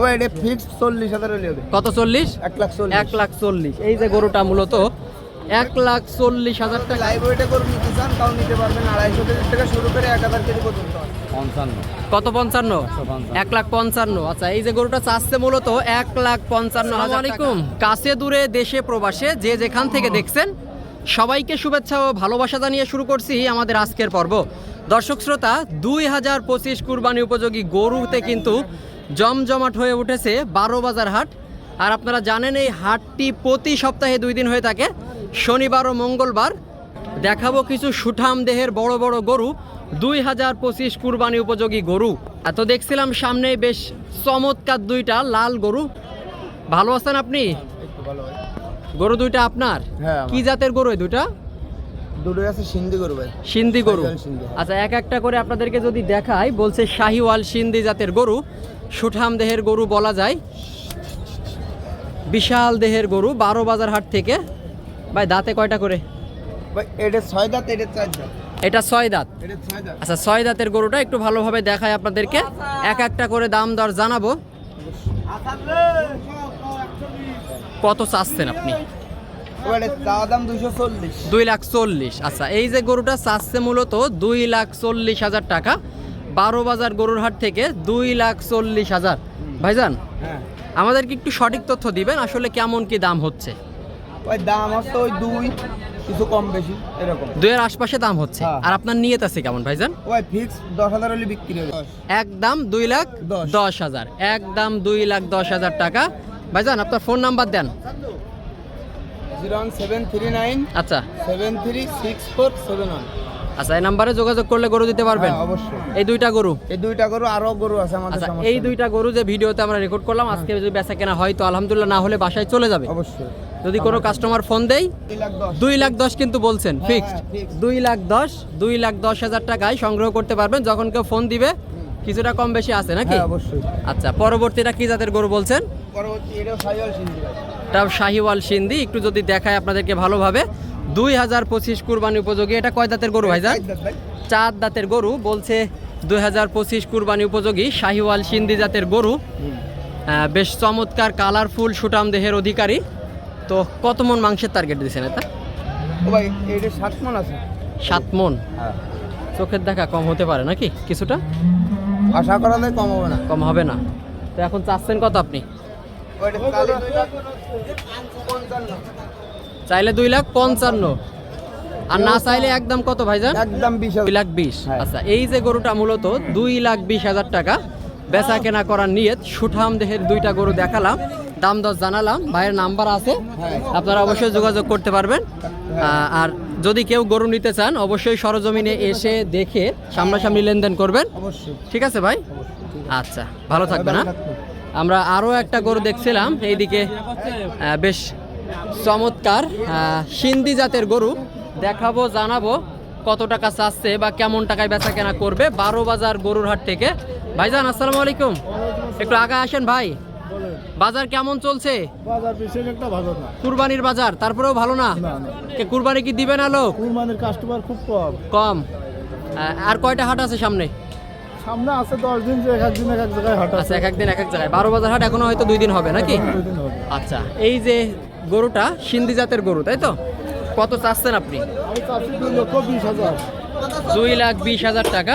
তবে এটা ফিক্সড চল্লিশ হাজার হবে কত চল্লিশ? এক লাখ চল্লিশ। এক লাখ চল্লিশ। এই যে গরুটা মূলত এক লাখ চল্লিশ হাজার টাকা। লাইভ ওয়েটে করে নিতে চান তাও নিতে পারবেন। আড়াইশো কেজি থেকে শুরু করে এক হাজার কেজি পর্যন্ত কত পঞ্চান্ন? এক লাখ পঞ্চান্ন। আচ্ছা এই যে গরুটা চাচ্ছে মূলত এক লাখ পঞ্চান্ন হাজার কাছে দূরে দেশে প্রবাসে যে যেখান থেকে দেখছেন সবাইকে শুভেচ্ছা ও ভালোবাসা জানিয়ে শুরু করছি আমাদের আজকের পর্ব। দর্শক শ্রোতা দুই হাজার পঁচিশ কুরবানি উপযোগী গরুতে কিন্তু জমজমাট হয়ে উঠেছে বারো বাজার হাট। আর আপনারা জানেন এই হাটটি প্রতি সপ্তাহে দুই দিন হয়ে থাকে। শনিবার ও মঙ্গলবার। দেখাবো কিছু সুঠাম দেহের বড় বড় গরু। দুই হাজার পঁচিশ কুরবানি উপযোগী গরু। এত দেখছিলাম সামনে বেশ চমৎকার দুইটা লাল গরু। ভালো আছেন আপনি? গরু দুইটা আপনার? হ্যাঁ, কি জাতের গরু দুইটা? দুটোই আছে সিন্ধি গরু ভাই। সিন্ধি গরু। আচ্ছা এক একটা করে আপনাদেরকে যদি দেখাই বলছে শাহিওয়াল সিন্ধি জাতের গরু। সুঠাম দেহের গরু বলা যায়। বিশাল দেহের গরু বারো বাজার হাট থেকে। ভাই দাঁতে কয়টা করে? এটা ছয় দাঁত এটা চার দাঁত। এটা ছয় দাঁত? এটা ছয় দাঁত। আচ্ছা ছয় দাঁতের গরুটা একটু ভালোভাবে দেখায় আপনাদেরকে। এক একটা করে দাম দর জানাব। কত চাচ্ছেন আপনি? দুই লাখ চল্লিশ। আচ্ছা এই যে গরুটা চাচ্ছে মূলত দুই লাখ চল্লিশ হাজার টাকা। বারো বাজার গরুর হাট থেকে দুই লাখ চল্লিশ হাজার। ভাইজান হ্যাঁ। আমাদেরকে একটু সঠিক তথ্য দিবেন আসলে কেমন কি দাম হচ্ছে? ওই দাম হচ্ছে ওই দুই কিছু কম বেশি এরকম। দুইয়ের আশপাশে দাম হচ্ছে। হ্যাঁ। আর আপনার নিয়ত আছে কেমন ভাইজান? ওই ফিক্স দশ হাজার হলে বিক্রি হবে একদম দুই লাখ দশ। হাজার। একদম দুই লাখ দশ হাজার টাকা। ভাইজান আপনার ফোন নাম্বার দেন। Zero one seven three nine আচ্ছা। Seven three six four seven one. আচ্ছা এই নাম্বারে যোগাযোগ করলে গরু দিতে পারবেন? হ্যাঁ, অবশ্যই। এই দুইটা গরু? এই দুইটা গরু আরও গরু আছে আমাদের আচ্ছা সমস্যা এই দুইটা গরু যে ভিডিওতে আমরা রেকর্ড করলাম আজকে যদি বেচা কেনা হয় তো আলহামদুলিল্লাহ না হলে বাসায় চলে যাবে। অবশ্যই। যদি কোনো কাস্টমার ফোন দেয় দুই লাখ দশ। কিন্তু বলছেন হ্যাঁ, ফিক্সড হ্যাঁ। দুই লাখ দশ দুই লাখ দশ হাজার টাকায় সংগ্রহ করতে পারবেন যখন কেউ ফোন দিবে কিছুটা কম বেশি আছে নাকি? হ্যাঁ অবশ্যই। আচ্ছা পরবর্তীটা কি জাতের গরু বলছেন? পরবর্তী এটাও শাহিওয়াল সিন্ধি একটু যদি দেখায় আপনাদেরকে ভালোভাবে। দুই হাজার পঁচিশ কুরবানি উপযোগী। এটা কয় দাঁতের গরু ভাইজান? চার দাঁতের গরু বলছে দুই হাজার পঁচিশ কুরবানি উপযোগী। শাহিওয়াল সিন্ধি জাতের গরু। বেশ চমৎকার কালারফুল সুটাম দেহের অধিকারী। তো কত মন মাংসের টার্গেট দিয়েছেন এটা? ও ভাই এটা সাত মন আছে। সাত মন? হ্যাঁ। চোখের দেখা কম হতে পারে নাকি কিছুটা? আশা করা যায় কম হবে না। কম হবে না। তো এখন চাচ্ছেন কত আপনি? চাইলে দুই লাখ পঞ্চান্ন। আর না চাইলে একদম কত ভাই ভাইজান একদম বিশ দুই লাখ বিশ। হ্যাঁ। আচ্ছা এই যে গরুটা মূলত দুই লাখ বিশ হাজার টাকা। বেচা কেনা করার নিয়ত সুঠাম দেহের দুইটা গরু দেখালাম দাম দর জানালাম ভাইয়ের নাম্বার আছে। হ্যাঁ। আপনারা অবশ্যই যোগাযোগ করতে পারবেন। আর যদি কেউ গরু নিতে চান অবশ্যই সরজমিনে এসে দেখে সামনাসামনি লেনদেন করবেন। ঠিক আছে ভাই? আচ্ছা ভালো থাকবেন ভালো হ্যাঁ? আমরা আরও একটা গরু দেখছিলাম এইদিকে বেশ চমৎকার সিন্ধি জাতের গরু। দেখাবো জানাব কত টাকা চাচ্ছে বা কেমন টাকায় বেচা কেনা করবে বারো বাজার গরুর হাট থেকে। ভাইজান আসসালামু আলাইকুম। একটু আগে আসেন ভাই। বাজার কেমন চলছে? বাজার বিশেষ একটা ভালো না। কুরবানির বাজার তারপরেও ভালো না? কে কুরবানি কি দিবে না লোক? কুরবানির কাস্টমার খুব কম। কম। আর কয়টা হাট আছে সামনে? সামনে আছে দশ দিন যে এক এক দিন এক এক জায়গায় হাট আচ্ছা আছে। এক একদিন এক এক জায়গায়। বারো বাজার হাট এখনও হয়তো দুই দিন হবে নাকি? আচ্ছা এই যে গরুটা সিন্ধি জাতের গরু তাই তো? কত চাচ্ছেন আপনি? দুই লাখ বিশ হাজার টাকা।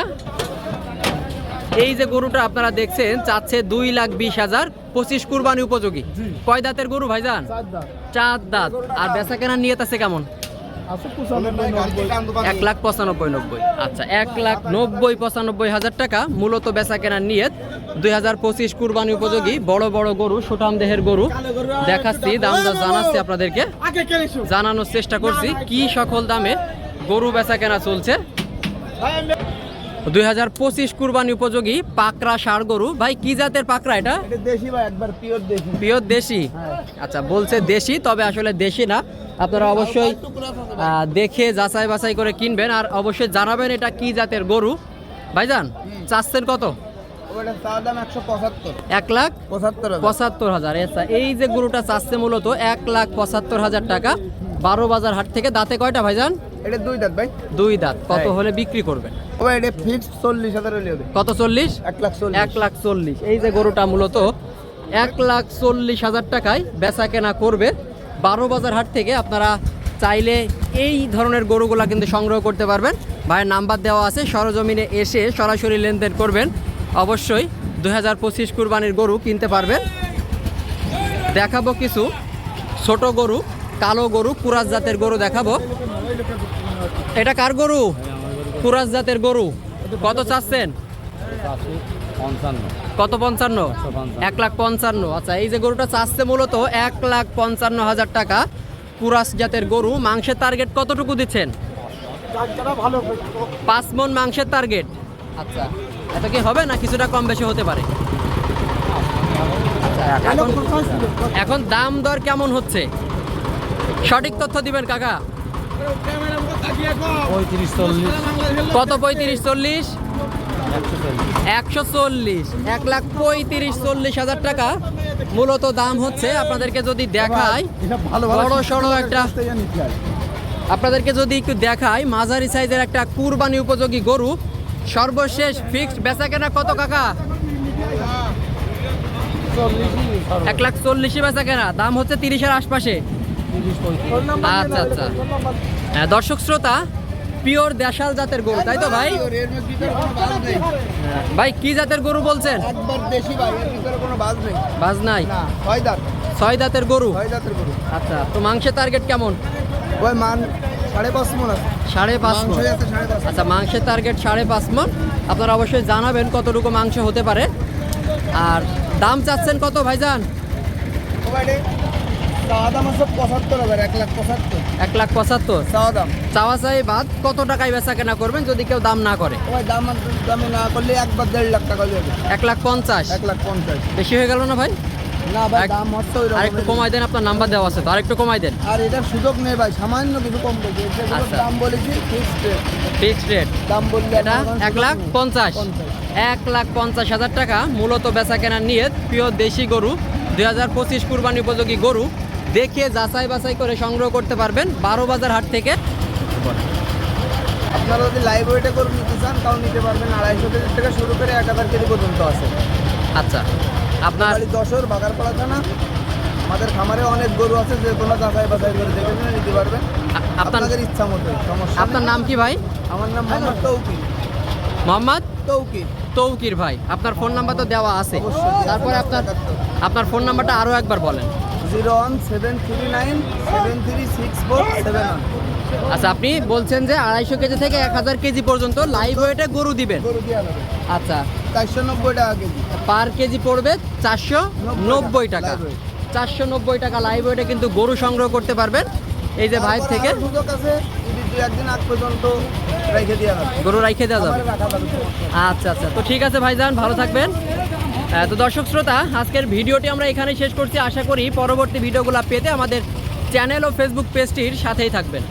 এই যে গরুটা আপনারা দেখছেন চাচ্ছে দুই লাখ বিশ হাজার পঁচিশ কুরবানি উপযোগী। কয় দাঁতের গরু ভাইজান? চার দাঁত। আর বেচা কেনার নিয়ে আছে কেমন? এক লাখ পঁচানব্বই নব্বই। আচ্ছা এক লাখ নব্বই পঁচানব্বই হাজার টাকা মূলত বেচা কেনার নিয়ত। দুই হাজার পঁচিশ কুরবানি উপযোগী বড় বড় গরু সুঠাম দেহের গরু। দেখাচ্ছি দাম জানাচ্ছি আপনাদেরকে। জানানোর চেষ্টা করছি কি সকল দামে গরু বেচা কেনা চলছে। দুই হাজার পঁচিশ কুরবানি উপযোগী পাকরা ষাড় গরু। ভাই কি জাতের পাকরা এটা? এটা দেশি ভাই একবার পিওর দেশি। পিওর দেশি? আচ্ছা বলছে দেশি তবে আসলে দেশি না। আপনারা অবশ্যই দেখে যাচাই বাছাই করে কিনবেন আর অবশ্যই জানাবেন এটা কি জাতের গরু। ভাইজান চাচ্ছেন কত? এক লাখ পঁচাত্তর হাজার। আচ্ছা। এই যে গরুটা চাচ্ছে মূলত এক লাখ পঁচাত্তর হাজার টাকা। বারো বাজার হাট থেকে দাঁতে কয়টা ভাইজান? এটা দুই দাঁত ভাই। দুই দাঁত। কত হ্যাঁ। হলে বিক্রি করবেন? এটা ফিক্সড চল্লিশ হাজার কত চল্লিশ? এক লাখ এক লাখ চল্লিশ। এই যে গরুটা মূলত এক লাখ চল্লিশ হাজার টাকায় বেচা কেনা করবে। বারো বাজার হাট থেকে আপনারা চাইলে এই ধরনের গরুগুলা কিন্তু সংগ্রহ করতে পারবেন। ভাইয়ের নাম্বার দেওয়া আছে, সরজমিনে এসে সরাসরি লেনদেন করবেন। অবশ্যই দু হাজার পঁচিশ কুরবানির গরু কিনতে পারবেন। দেখাবো কিছু ছোট গরু, কালো গরু কুরাজ জাতের গরু দেখাবো। এটা কার গরু? কুরাজ জাতের গরু। কত চাচ্ছেন? কত পঞ্চান্ন? এক লাখ পঞ্চান্ন। আচ্ছা এই যে গরুটা চাচ্ছে মূলত এক লাখ পঞ্চান্ন হাজার টাকা। কুরাস জাতের গরু মাংসের টার্গেট কতটুকু দিচ্ছেন? পাঁচ মন মাংসের টার্গেট আচ্ছা এত কি হবে না কিছুটা কম বেশি হতে পারে? আচ্ছা, এখন এখন দাম দর কেমন হচ্ছে? সঠিক তথ্য দিবেন কাকা। কত? পঁয়ত্রিশ চল্লিশ? একশো চল্লিশ। এক লাখ পঁয়ত্রিশ চল্লিশ হাজার টাকা। মূলত দাম হচ্ছে আপনাদেরকে যদি দেখায় বড় সড়ো একটা- আপনাদেরকে যদি একটু দেখাই মাঝারি সাইজের একটা কুরবানি উপযোগী গরু। সর্বশেষ ফিক্সড বেচা কেনা কত কাকা? এক লাখ চল্লিশে বেচা কেনা। দাম হচ্ছে তিরিশের আশপাশে। আচ্ছা আচ্ছা। হ্যাঁ, দর্শক শ্রোতা পিওর দেশাল জাতের গরু তাই তো ভাই? নেই। ভাই কি জাতের গরু বলছেন? একবার দেশি ভাই এর ভিতরে কোনো বাজ নেই। বাজ নাই? না ছয় দাঁত। ছয় দাঁতের গরু? ছয় দাঁতের গরু। আচ্ছা তো মাংসের টার্গেট কেমন? ওই মান সাড়ে পাঁচ মন সাড়ে পাঁচ পাঁচ আচ্ছা মাংসের টার্গেট সাড়ে পাঁচ মন। আপনারা অবশ্যই জানাবেন কতটুকু মাংস হতে পারে। আর দাম চাচ্ছেন কত ভাইজান? চাওয়া দাম আছে পঁচাত্তর হাজার এক লাখ পঁচাত্তর। এক লাখ পঁচাত্তর? চাওয়া দাম। চাওয়া চাই বাদ কত টাকায় বেচা কেনা করবেন যদি কেউ দাম না করে? ওই দাম দামে না করলে একবার দেড় লাখ টাকা যাবে। এক লাখ পঞ্চাশ? এক লাখ পঞ্চাশ। বেশি হয়ে গেল না ভাই? না ভাই দাম হচ্ছে ওই আর কমাই দেন আপনার নাম্বার দেওয়া আছে তো আর একটু কমাই দেন। আর সুযোগ নেই ভাই সামান্য কিছু কম বলছে আচ্ছা। দাম বলেছি ফিক্সড ফিক্সড রেট দাম বললে এটা এক লাখ পঞ্চাশ। পঞ্চাশ। এক লাখ পঞ্চাশ হাজার টাকা মূলত বেচা কেনার নিয়ে প্রিয় দেশি গরু দুই হাজার পঁচিশ কুরবানি উপযোগী গরু দেখে যাচাই বাছাই করে সংগ্রহ করতে পারবেন বারো বাজার হাট থেকে। আপনারা যদি লাইভ ওয়েটে করে নিতে চান তাও নিতে পারবেন। আড়াইশো কেজি থেকে শুরু করে এক হাজার কেজি পর্যন্ত আছে। আচ্ছা আপনার দশর বাগারপাড়া থানা। আমাদের খামারে অনেক গরু আছে যে কোনো যাচাই বাছাই করে দেখে শুনে নিতে পারবেন। আপনাদের ইচ্ছা মতো সমস্যা আপনার নাম কি ভাই? আমার নাম মোহাম্মদ তৌকি মোহাম্মদ তৌকি তৌকির ভাই আপনার ফোন নাম্বার তো দেওয়া আছে। তারপরে আপনার আপনার ফোন নাম্বারটা আরও একবার বলেন। Zero one seven three nine seven three six four seven one. আচ্ছা আপনি বলছেন যে আড়াইশো কেজি থেকে এক হাজার কেজি পর্যন্ত লাইভ ওয়েটে গরু দিবেন। গরু দেওয়া যাবে। আচ্ছা। চারশো নব্বই টাকা কেজি। পার কেজি পড়বে চারশো নব্বই টাকা। চারশো নব্বই টাকা লাইভ ওয়েটে কিন্তু গরু সংগ্রহ করতে পারবেন। এই যে ভাই থেকে সুযোগ আছে একদিন আগ পর্যন্ত রেখে দেওয়া গরু রাইখে দেওয়া যাবে। আচ্ছা আচ্ছা। তো ঠিক আছে ভাইজান ভালো থাকবেন। তো দর্শক শ্রোতা, আজকের ভিডিওটি আমরা এখানে শেষ করছি। আশা করি পরবর্তী ভিডিওগুলো পেতে আমাদের চ্যানেল ও ফেসবুক পেজটির সাথেই থাকবেন।